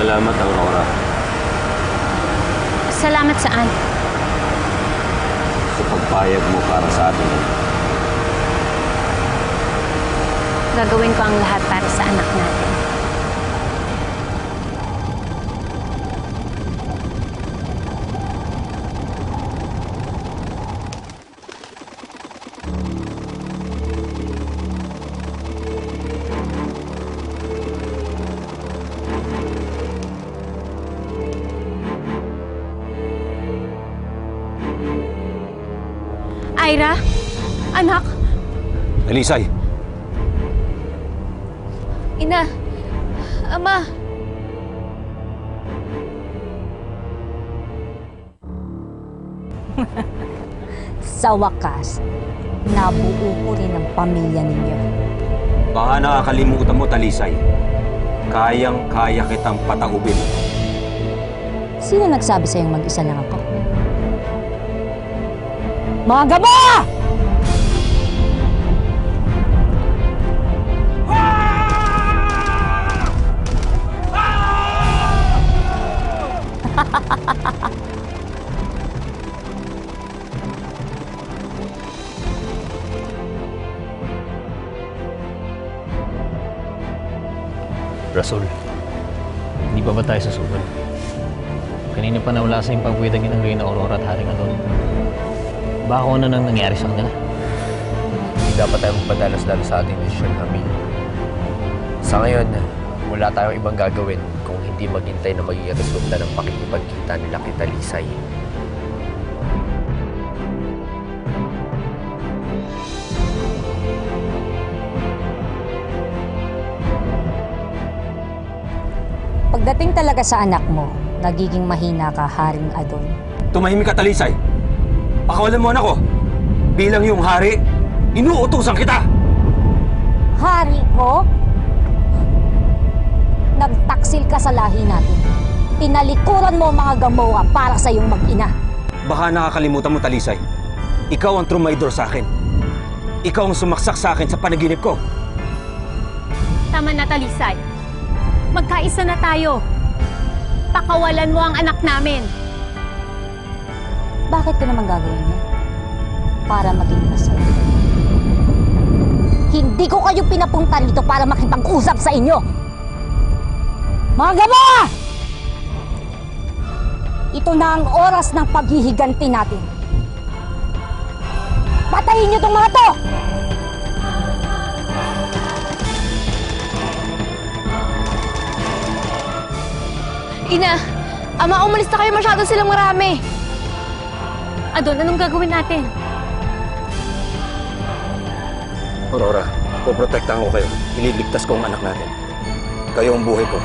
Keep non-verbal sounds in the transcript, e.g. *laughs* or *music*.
Salamat, Aurora. Salamat saan? Sa pagpayag mo para sa atin. Gagawin ko ang lahat para sa anak natin. Ira? Anak? Alisay, Ina? Ama? *laughs* Sa wakas, nabuo ko rin ang pamilya ninyo. baka nakakalimutan mo, Talisay. Kayang-kaya kitang pataubin. Sino nagsabi sa'yong mag-isa lang ako? Mga gabo! *laughs* Rasul, hindi pa ba tayo susunod? Kanina pa nawala sa yung pagwidang ng Reyna Aurora at Haring Adon. Baka ano nang nangyari sa kanila? Hindi dapat tayo magpadalas-dalas sa ating desisyon, Hami. Sa ngayon, wala tayong ibang gagawin kung hindi maghintay na magiging resulta ng pakikipagkita nila kay Talisay. Pagdating talaga sa anak mo, nagiging mahina ka, Haring Adon. Tumahimik ka, Talisay. Pakawalan mo anak ko. Bilang yung hari, inuutusan kita. Hari ko? Nagtaksil ka sa lahi natin. Tinalikuran mo ang mga gamoa para sa iyong mag-ina. Baka nakakalimutan mo, Talisay. Ikaw ang trumaydor sa akin. Ikaw ang sumaksak sa akin sa panaginip ko. Tama na, Talisay. Magkaisa na tayo. Pakawalan mo ang anak namin. Bakit ko naman gagawin yun? Para maging masaya. Hindi ko kayo pinapunta rito para makipag-usap sa inyo! Mga! Ito na ang oras ng paghihiganti natin. Patayin niyo tong mga to! Ina, ama, umalis na kayo masyado silang marami. Adon, anong gagawin natin? Aurora, poprotektahan ko kayo. Ililigtas ko ang anak natin. Kayo ang buhay ko.